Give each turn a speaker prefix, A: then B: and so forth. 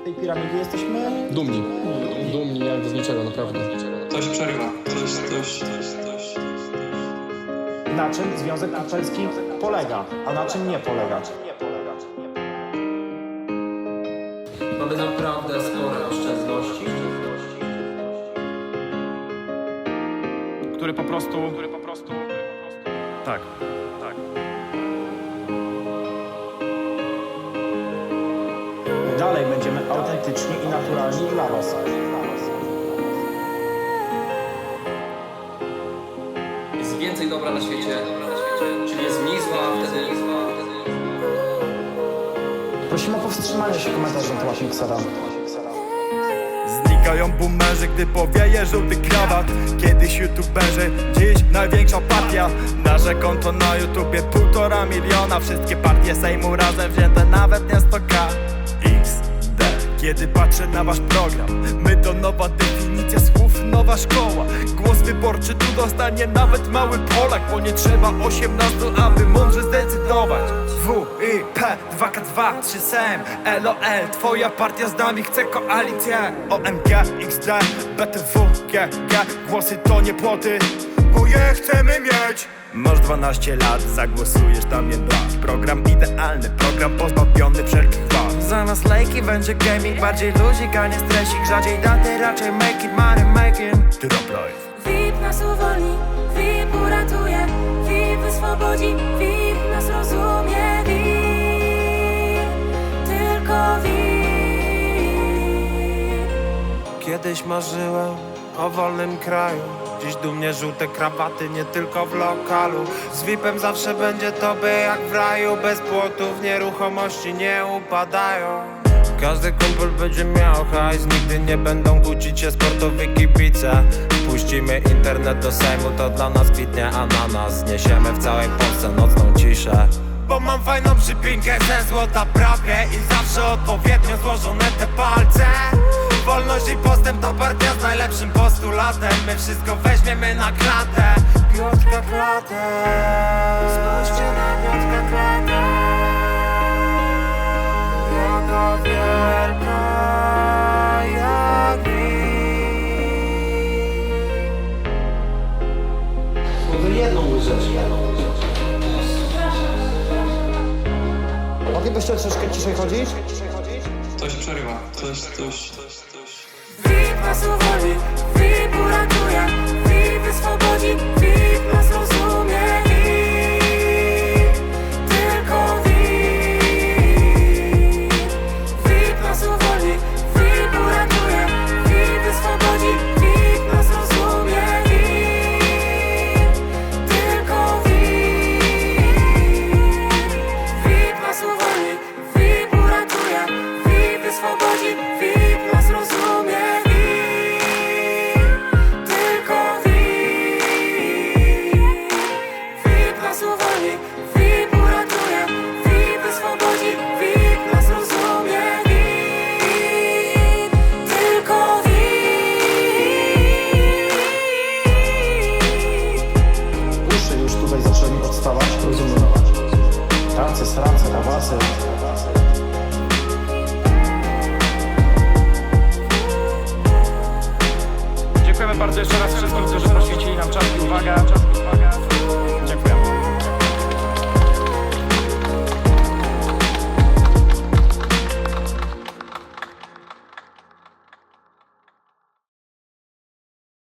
A: z tej piramidy jesteśmy
B: Dumni. Dumni jak z niczego, naprawdę.
C: Coś przerywa. Coś, coś, coś, coś.
A: na czym Związek Kuczelski polega, a na czym nie polega.
D: Mamy naprawdę spore oszczędności.
A: Który po prostu, który po prostu, tak, tak. Dalej będziemy autentyczni i naturalni dla Was.
D: Jest więcej dobra na świecie, czyli jest mniej zła, wtedy...
A: Prosimy o powstrzymanie się komentarzy na temat Miksera.
E: Znikają boomerzy, gdy powieje żółty krawat Kiedyś youtuberzy, dziś największa partia Nasze konto na YouTubie półtora miliona Wszystkie partie Sejmu razem wzięte nawet nie 100k XD Kiedy patrzę na wasz program My to nowa definicja słów, nowa szkoła. Głos wyborczy tu dostanie nawet mały Polak Bo nie trzeba 18, aby mądrze zdecydować. W, I, P, 2K2, 3 SEM, LOL Twoja partia z nami chce koalicję. OMG, XD, BTW, GG Głosy to nie płoty, bo je chcemy mieć Masz 12 lat, zagłosujesz na mnie dwa. Program idealny, program pozbawiony wszelkich wad. Zamiast lejki będzie gaming, bardziej luzik, a nie stresik. Rzadziej daty, raczej make it, money making Drop life.
F: VIP nas uwolni, VIP uratuje, VIP wyswobodzi, VIP nas rozumie, VIP, tylko VIP.
G: Kiedyś marzyłem o wolnym kraju. Dziś dumnie żółte krawaty, nie tylko w lokalu. Z VIP-em zawsze będzie tobie jak w raju. Bez płotów nieruchomości nie upadają. Każdy kumpel będzie miał hajs. Nigdy nie będą kłócić się sportowi kibice Puścimy internet do Sejmu, to dla nas kwitnie ananas. Niesiemy w całej Polsce nocną ciszę. Bo mam fajną przypinkę ze złota prawie I zawsze odpowiednio złożone te palce Wolność i postęp to partia z najlepszym postulatem My wszystko weźmiemy na klatę Piotrka klatę Spójrzcie na Piotrka klatę Jaka wielka jak
D: Mówię jedną rzecz, jedną rzecz.
A: Moglibyście troszkę ciszej chodzić?
C: Coś przerywa. Coś, coś, coś.
F: VIP nas
A: basen.
E: Dziękujemy bardzo jeszcze raz wszystkim, którzy poświęcili nam czas i uwagę.